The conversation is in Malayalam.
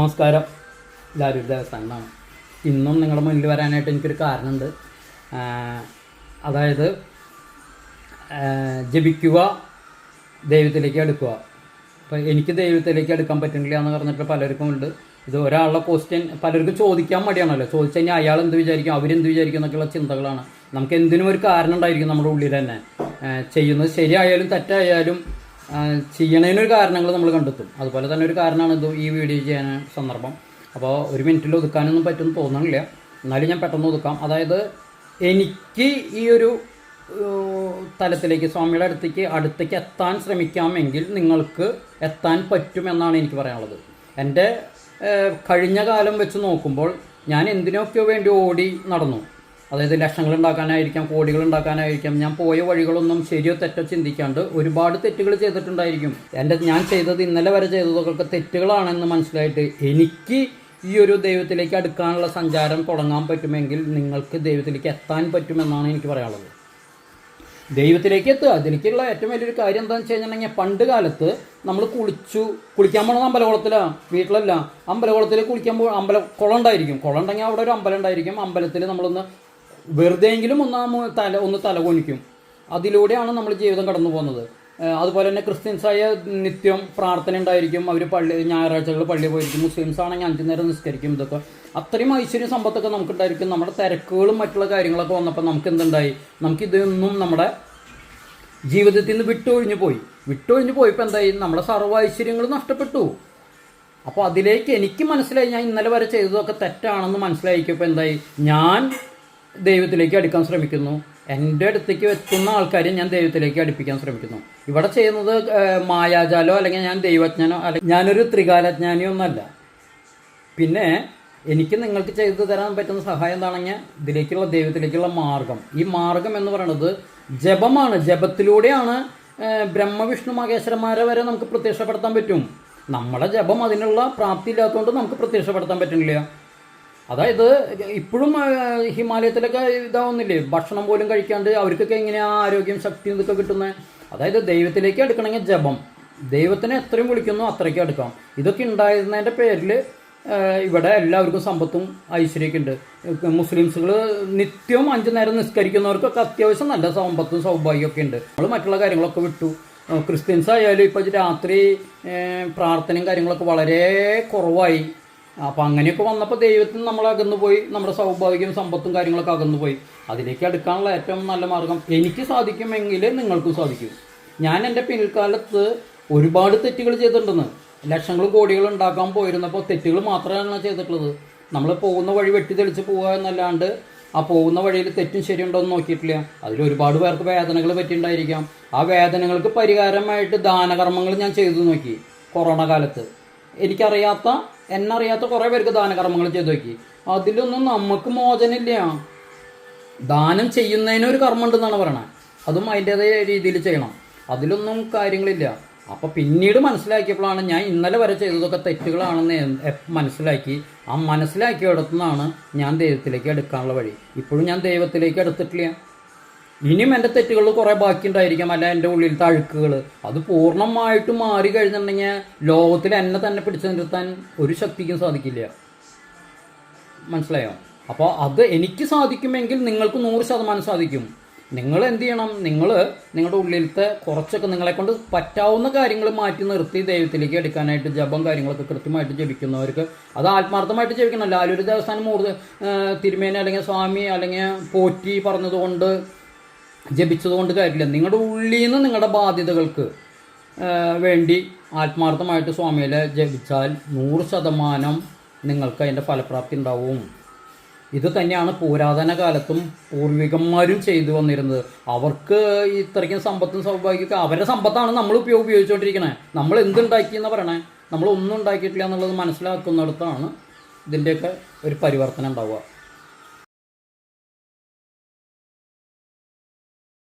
നമസ്കാരം. എല്ലാവരും ദേവസ്ഥാനാണ് ഇന്നും നിങ്ങളുടെ മുന്നിൽ വരാനായിട്ട് എനിക്കൊരു കാരണമുണ്ട്. അതായത് ജപിക്കുക ദൈവത്തിലേക്ക് അടുക്കുക. അപ്പം എനിക്ക് ദൈവത്തിലേക്ക് എടുക്കാൻ പറ്റുന്നില്ല എന്ന് പറഞ്ഞിട്ട് പലർക്കും ഉണ്ട്. ഇത് ഒരാളുടെ ക്വസ്റ്റ്യൻ പലർക്കും ചോദിക്കാൻ മടിയാണല്ലോ. ചോദിച്ചു കഴിഞ്ഞാൽ അയാൾ എന്ത് വിചാരിക്കും? അവരെന്ത് വിചാരിക്കും എന്നൊക്കെയുള്ള ചിന്തകളാണ്. നമുക്ക് എന്തിനും ഒരു കാരണം ഉണ്ടായിരിക്കും നമ്മുടെ ഉള്ളിൽ തന്നെ. ചെയ്യുന്നത് ശരിയായാലും തെറ്റായാലും ചെയ്യണതിനൊരു കാരണങ്ങൾ നമ്മൾ കണ്ടെത്തും. അതുപോലെ തന്നെ ഒരു കാരണമാണ് ഇത് ഈ വീഡിയോ ചെയ്യാൻ സന്ദർഭം. അപ്പോൾ ഒരു മിനിറ്റിൽ ഒതുക്കാനൊന്നും പറ്റുമെന്ന് തോന്നണില്ല. എന്നാലും ഞാൻ പെട്ടെന്ന് ഒതുക്കാം. അതായത് എനിക്ക് ഈ ഒരു തലത്തിലേക്ക് സ്വാമിയുടെ അടുത്തേക്ക് അടുത്തേക്ക് എത്താൻ ശ്രമിക്കാമെങ്കിൽ നിങ്ങൾക്ക് എത്താൻ പറ്റുമെന്നാണ് എനിക്ക് പറയാനുള്ളത്. എന്റെ കഴിഞ്ഞ കാലം വെച്ച് നോക്കുമ്പോൾ ഞാൻ എന്തിനൊക്കെയോ വേണ്ടി ഓടി നടന്നു. അതായത് ലക്ഷങ്ങൾ ഉണ്ടാക്കാനായിരിക്കാം കോടികൾ ഉണ്ടാക്കാനായിരിക്കാം. ഞാൻ പോയ വഴികളൊന്നും ശരിയോ തെറ്റോ ചിന്തിക്കാണ്ട് ഒരുപാട് തെറ്റുകൾ ചെയ്തിട്ടുണ്ടായിരിക്കും. എന്റെ ഞാൻ ചെയ്തത് ഇന്നലെ വരെ ചെയ്തതൊക്കെ തെറ്റുകളാണെന്ന് മനസ്സിലായിട്ട് എനിക്ക് ഈ ഒരു ദൈവത്തിലേക്ക് അടുക്കാനുള്ള സഞ്ചാരം തുടങ്ങാൻ പറ്റുമെങ്കിൽ നിങ്ങൾക്ക് ദൈവത്തിലേക്ക് എത്താൻ പറ്റുമെന്നാണ് എനിക്ക് പറയാനുള്ളത്. ദൈവത്തിലേക്ക് എത്തുക. അതിലേക്കുള്ള ഏറ്റവും വലിയൊരു കാര്യം എന്താണെന്ന് വെച്ച് കഴിഞ്ഞിട്ടുണ്ടെങ്കിൽ പണ്ട് കാലത്ത് നമ്മൾ കുളിച്ചു കുളിക്കാൻ പോണത് അമ്പലകുളത്തിലാണ് വീട്ടിലല്ല. അമ്പലകുളത്തിൽ കുളിക്കാൻ പോ അമ്പല കുളം ഉണ്ടായിരിക്കും. കുളം ഉണ്ടെങ്കിൽ അവിടെ ഒരു അമ്പലം ഉണ്ടായിരിക്കും. അമ്പലത്തിൽ നമ്മളൊന്ന് വെറുതെയെങ്കിലും ഒന്ന് ആ തല ഒന്ന് തല കുനിക്കും അതിലൂടെയാണ് നമ്മൾ ജീവിതം കടന്നു പോകുന്നത്. അതുപോലെ തന്നെ ക്രിസ്ത്യൻസായ നിത്യം പ്രാർത്ഥന ഉണ്ടായിരിക്കും. അവർ പള്ളി ഞായറാഴ്ചകൾ പള്ളിയിൽ പോയിരിക്കും. മുസ്ലിംസ് ആണെങ്കിൽ അഞ്ചു നേരം നിസ്കരിക്കും. ഇതൊക്കെ അത്രയും ഐശ്വര്യ സമ്പത്തൊക്കെ നമുക്കുണ്ടായിരിക്കും. നമ്മുടെ തിരക്കുകളും മറ്റുള്ള കാര്യങ്ങളൊക്കെ വന്നപ്പോൾ നമുക്ക് എന്തുണ്ടായി? നമുക്കിതൊന്നും നമ്മുടെ ജീവിതത്തിൽ നിന്ന് വിട്ടൊഴിഞ്ഞു പോയി. വിട്ടൊഴിഞ്ഞു പോയപ്പോൾ എന്തായി? നമ്മുടെ സർവ ഐശ്വര്യങ്ങൾ നഷ്ടപ്പെട്ടു. അപ്പോൾ അതിലേക്ക് എനിക്ക് മനസ്സിലായി. ഞാൻ ഇന്നലെ വരെ ചെയ്തതൊക്കെ തെറ്റാണെന്ന് മനസ്സിലാക്കിയപ്പോൾ എന്തായി? ഞാൻ ദൈവത്തിലേക്ക് അടുക്കാൻ ശ്രമിക്കുന്നു. എന്റെ അടുത്തേക്ക് എത്തുന്ന ആൾക്കാരെ ഞാൻ ദൈവത്തിലേക്ക് അടുപ്പിക്കാൻ ശ്രമിക്കുന്നു. ഇവിടെ ചെയ്യുന്നത് മായാജാലോ അല്ലെങ്കിൽ ഞാൻ ദൈവജ്ഞനോ അല്ലെങ്കിൽ ഞാനൊരു ത്രികാലജ്ഞാനിയോ ഒന്നല്ല പിന്നെ എനിക്ക് നിങ്ങൾക്ക് ചെയ്തു തരാൻ പറ്റുന്ന സഹായം എന്താണെങ്കിൽ ഇതിലേക്കുള്ള ദൈവത്തിലേക്കുള്ള മാർഗം. ഈ മാർഗം എന്ന് പറയുന്നത് ജപമാണ്. ജപത്തിലൂടെയാണ് ബ്രഹ്മവിഷ്ണു മഹേശ്വരന്മാരെ വരെ നമുക്ക് പ്രത്യക്ഷപ്പെടുത്താൻ പറ്റും. നമ്മുടെ ജപം അതിനുള്ള പ്രാപ്തി ഇല്ലാത്തതുകൊണ്ട് നമുക്ക് പ്രത്യക്ഷപ്പെടുത്താൻ പറ്റുന്നില്ല. അതായത് ഇപ്പോഴും ഹിമാലയത്തിലൊക്കെ ഇതാവുന്നില്ലേ? ഭക്ഷണം പോലും കഴിക്കാണ്ട് അവർക്കൊക്കെ എങ്ങനെയാ ആരോഗ്യം ശക്തി ഇതൊക്കെ കിട്ടുന്നത് അതായത് ദൈവത്തിലേക്ക് അടുക്കണമെങ്കിൽ ജപം. ദൈവത്തിനെ എത്രയും വിളിക്കുന്നു അത്രയ്ക്ക് അടുക്കാം. ഇതൊക്കെ ഉണ്ടായിരുന്നതിന്റെ പേരിൽ ഇവിടെ എല്ലാവർക്കും സമ്പത്തും ഐശ്വര്യമൊക്കെ ഉണ്ട്. മുസ്ലിംസുകൾ നിത്യവും അഞ്ചു നേരം നിസ്കരിക്കുന്നവർക്കൊക്കെ അത്യാവശ്യം നല്ല സമ്പത്തും സൗഭാഗ്യമൊക്കെ ഉണ്ട്. നമ്മൾ മറ്റുള്ള കാര്യങ്ങളൊക്കെ വിട്ടു. ക്രിസ്ത്യൻസ് ആയാലും ഇപ്പോൾ രാത്രി പ്രാർത്ഥനയും കാര്യങ്ങളൊക്കെ വളരെ കുറവായി. അപ്പം അങ്ങനെയൊക്കെ വന്നപ്പോൾ ദൈവത്തിന് നമ്മൾ അകന്നു പോയി നമ്മുടെ സൗഭാഗ്യം സമ്പത്തും കാര്യങ്ങളൊക്കെ അകന്നു പോയി അതിലേക്ക് അടുക്കാനുള്ള ഏറ്റവും നല്ല മാർഗം എനിക്ക് സാധിക്കുമെങ്കിൽ നിങ്ങൾക്കും സാധിക്കും. ഞാൻ എന്റെ പിൽക്കാലത്ത് ഒരുപാട് തെറ്റുകൾ ചെയ്തിട്ടുണ്ടെന്ന്. ലക്ഷങ്ങൾ കോടികൾ ഉണ്ടാക്കാൻ പോയിരുന്നപ്പോൾ തെറ്റുകൾ മാത്രമാണ് ചെയ്തിട്ടുള്ളത്. നമ്മൾ പോകുന്ന വഴി വെട്ടി തെളിച്ച് പോവുക എന്നല്ലാണ്ട് ആ പോകുന്ന വഴിയിൽ തെറ്റും ശരിയുണ്ടോ എന്ന് നോക്കിയിട്ടില്ല. അതിൽ ഒരുപാട് പേർക്ക് വേദനകൾ പറ്റിയിട്ടുണ്ടായിരിക്കാം ആ വേദനകൾക്ക് പരിഹാരമായിട്ട് ദാനകർമ്മങ്ങൾ ഞാൻ ചെയ്തു നോക്കി. കൊറോണ കാലത്ത്. എനിക്കറിയാത്ത എന്നറിയാത്ത കുറേ പേർക്ക് ദാനകർമ്മങ്ങൾ ചെയ്തു നോക്കി. അതിലൊന്നും നമുക്ക് മോചനമില്ല. ദാനം ചെയ്യുന്നതിന് ഒരു കർമ്മം ഉണ്ടെന്നാണ് പറയണത്. അതും അതിന്റെതായ രീതിയിൽ ചെയ്യണം. അതിലൊന്നും കാര്യങ്ങളില്ല. അപ്പോൾ പിന്നീട് മനസ്സിലാക്കിയപ്പോഴാണ് ഞാൻ ഇന്നലെ വരെ ചെയ്തതൊക്കെ തെറ്റുകളാണെന്ന് മനസ്സിലാക്കി. ആ മനസ്സിലാക്കിയ നിന്നാണ് ഞാൻ ദൈവത്തിലേക്ക് എടുക്കാനുള്ള വഴി. ഇപ്പോഴും ഞാൻ ദൈവത്തിലേക്ക് എടുത്തിട്ടില്ല. ഇനിയും എന്റെ തെറ്റുകൾ കുറേ ബാക്കിയുണ്ടായിരിക്കാം. അല്ല എന്റെ ഉള്ളിൽ അഴുക്കുകൾ. അത് പൂർണമായിട്ട് മാറി കഴിഞ്ഞിട്ടുണ്ടെങ്കിൽ ലോകത്തിൽ എന്നെ തന്നെ പിടിച്ചു നിർത്താൻ ഒരു ശക്തിക്കും സാധിക്കില്ല. മനസ്സിലായോ? അപ്പോൾ അത് എനിക്ക് സാധിക്കുമെങ്കിൽ നിങ്ങൾക്ക് നൂറ് ശതമാനം സാധിക്കും. നിങ്ങൾ എന്ത് ചെയ്യണം? നിങ്ങൾ നിങ്ങളുടെ ഉള്ളിലത്തെ കുറച്ചൊക്കെ നിങ്ങളെ കൊണ്ട് പറ്റാവുന്ന കാര്യങ്ങൾ മാറ്റി നിർത്തി ദൈവത്തിലേക്ക് എടുക്കാനായിട്ട് ജപം കാര്യങ്ങളൊക്കെ കൃത്യമായിട്ട് ജപിക്കുന്നവർക്ക് അത് ആത്മാർത്ഥമായിട്ട് ജപിക്കണം. ലാലൊരു ദേവസ്ഥാനം മൂർത്തി തിരുമേനി അല്ലെങ്കിൽ സ്വാമി അല്ലെങ്കിൽ പോറ്റി പറഞ്ഞതുകൊണ്ട് ജപിച്ചതുകൊണ്ട് കാര്യമില്ല. നിങ്ങളുടെ ഉള്ളിൽ നിന്ന് നിങ്ങളുടെ ബാധ്യതകൾക്ക് വേണ്ടി ആത്മാർത്ഥമായിട്ട് സ്വാമിയിലെ ജപിച്ചാൽ നൂറ് ശതമാനം നിങ്ങൾക്ക് അതിന്റെ ഫലപ്രാപ്തി ഉണ്ടാവും. ഇത് തന്നെയാണ് പുരാതന കാലത്തും പൂർവികന്മാരും ചെയ്തു വന്നിരുന്നത്. അവർക്ക് ഇത്രയ്ക്കും സമ്പത്തും സൗഭാഗ്യമൊക്കെ അവരുടെ സമ്പത്താണ് നമ്മൾ ഉപയോഗ ഉപയോഗിച്ചുകൊണ്ടിരിക്കണേ നമ്മൾ എന്തുണ്ടാക്കി എന്ന് പറയണേ? നമ്മൾ ഒന്നും ഉണ്ടാക്കിയിട്ടില്ല എന്നുള്ളത് മനസ്സിലാക്കുന്നിടത്താണ് ഇതിന്റെയൊക്കെ ഒരു പരിവർത്തനം ഉണ്ടാവുക.